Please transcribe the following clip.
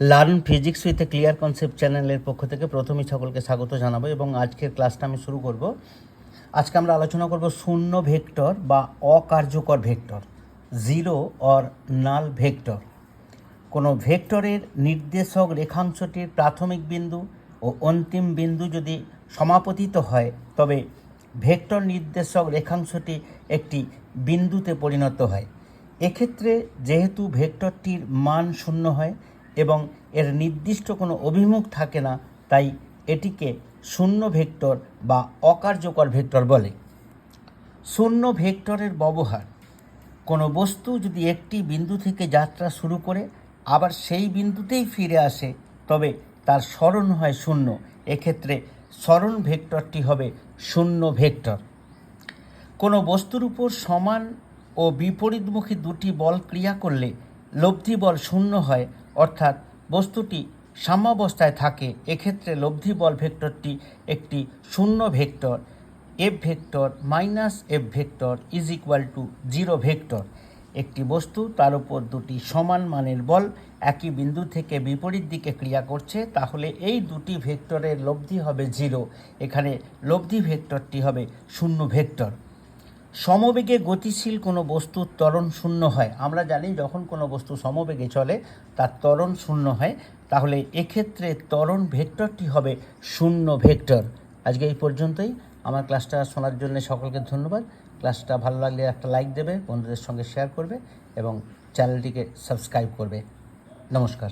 Learn physics with a clear concept চ্যানেলের পক্ষ থেকে প্রথমেই সকলকে স্বাগত জানাব এবং আজকের ক্লাসটা আমি শুরু করব। আজকে আমরা আলোচনা করব শূন্য ভেক্টর বা অকার্যকর vector, zero or null vector. কোনো ভেক্টরের নির্দেশক রেখাংশটির প্রাথমিক বিন্দু ও অন্তিম বিন্দু যদি সমাপতিত হয়, তবে ভেক্টর নির্দেশক রেখাংশটি একটি বিন্দুতে পরিণত হয়। এক্ষেত্রে যেহেতু ভেক্টরটির মান শূন্য হয় এবং এর নির্দিষ্ট কোনো অভিমুখ থাকে না, তাই এটিকে শূন্য ভেক্টর বা অকার্যকর ভেক্টর বলে। শূন্য ভেক্টরের ব্যবহার, কোনো বস্তু যদি একটি বিন্দু থেকে যাত্রা শুরু করে, আবার সেই বিন্দুতেই ফিরে আসে, তবে তার স্মরণ হয় শূন্য। এক্ষেত্রে স্মরণ ভেক্টরটি হবে শূন্য ভেক্টর। কোনো বস্তুর উপর সমান ও বিপরীতমুখী দুটি বল ক্রিয়া করলে লব্ধি বল শূন্য হয় অর্থাৎ বস্তুটি সাম্যাবস্থায় থাকে, এক্ষেত্রে লব্ধি বল ভেক্টরটি একটি শূন্য vector. F vector minus F vector is equal to zero vector. একটি বস্তু তার উপর দুটি সমান মানের বল একই বিন্দু থেকে বিপরীত দিকে ক্রিয়া করছে, তাহলে এই দুটি ভেক্টরের লব্ধি হবে জিরো এখানে লব্ধি ভেক্টরটি হবে শূন্য ভেক্টর। সমবেগে গতিশীল কোনো বস্তুর ত্বরণ শূন্য হয়। আমরা জানি যখন কোনো বস্তু সমবেগে চলে, তার ত্বরণ শূন্য হয়। তাহলে এক্ষেত্রে ত্বরণ ভেক্টরটি হবে শূন্য ভেক্টর। আজকে এই পর্যন্তই। আমার ক্লাসটা শোনার জন্য সকলকে ধন্যবাদ। ক্লাসটা ভালো লাগলে একটা লাইক দেবে, বন্ধুদের সঙ্গে শেয়ার করবে এবং চ্যানেলটিকে সাবস্ক্রাইব করবে। নমস্কার।